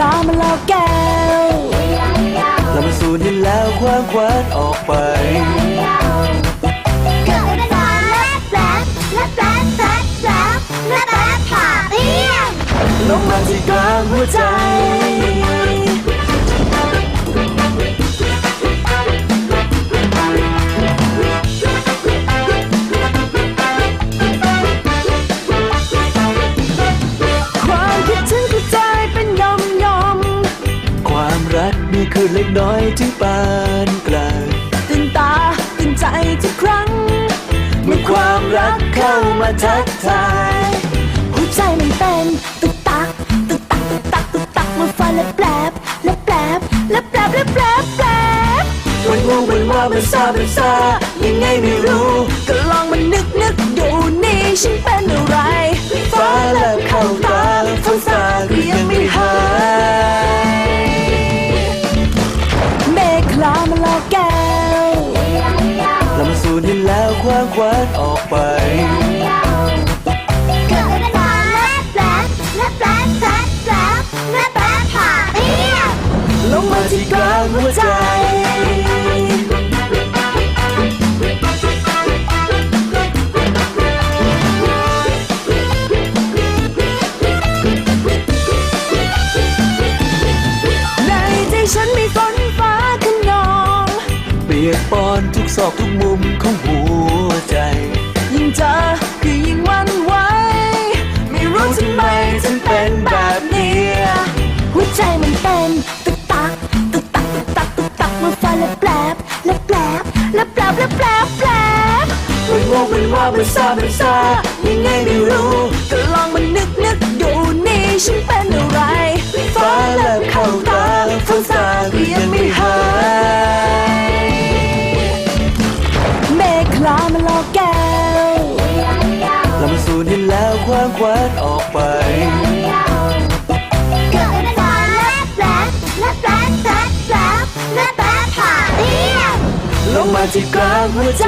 ล้ามาแล้วแก้วเรามาสูดได้แล้วความควานออกไป ดเล็กน้อยถึงปานกลางตื่นตาตื่นใจทุกครั้ง เมื่อความรักเข้ามาทักทายหัวใจมันเต้นตึกตักตึกตักตึกตักตึกตักมันฟันและแปลบและแปลบและแปลบและแปลบแปลบมันงงมันว่ามันซามันซายังไงไม่รู้ก็ลองมันนึกนึกดูนี่ฉันเป็นอะไร แก้วลำสูดให้แล้วคว้างคว้านออกไปเกิดมาแปลกและแปลกแปลกแปลกแล อนทุกซอกทุกมุมของหัวใจ ยิ่งเจอก็ยิ่งวันไหวไม่รู้ทำไมฉันเป็นแบบนี้ หัวใจมันเต้นตึกตักตึกตักตึกตักตึกตักมันฟันและแปลบและแปลบและแปลบและแปลบแปลบมันงงมันว่ามันซามันซายังไงไม่รู้ก็ลองมันนึกนึกดูนี่ฉันเป็น ลำสูดให้แล้วคว้างคว้านออกไป เกิดมาแปลกและแลกแลกแลกและแปลกผ่าเรียบลงมาที่กลางหัวใจ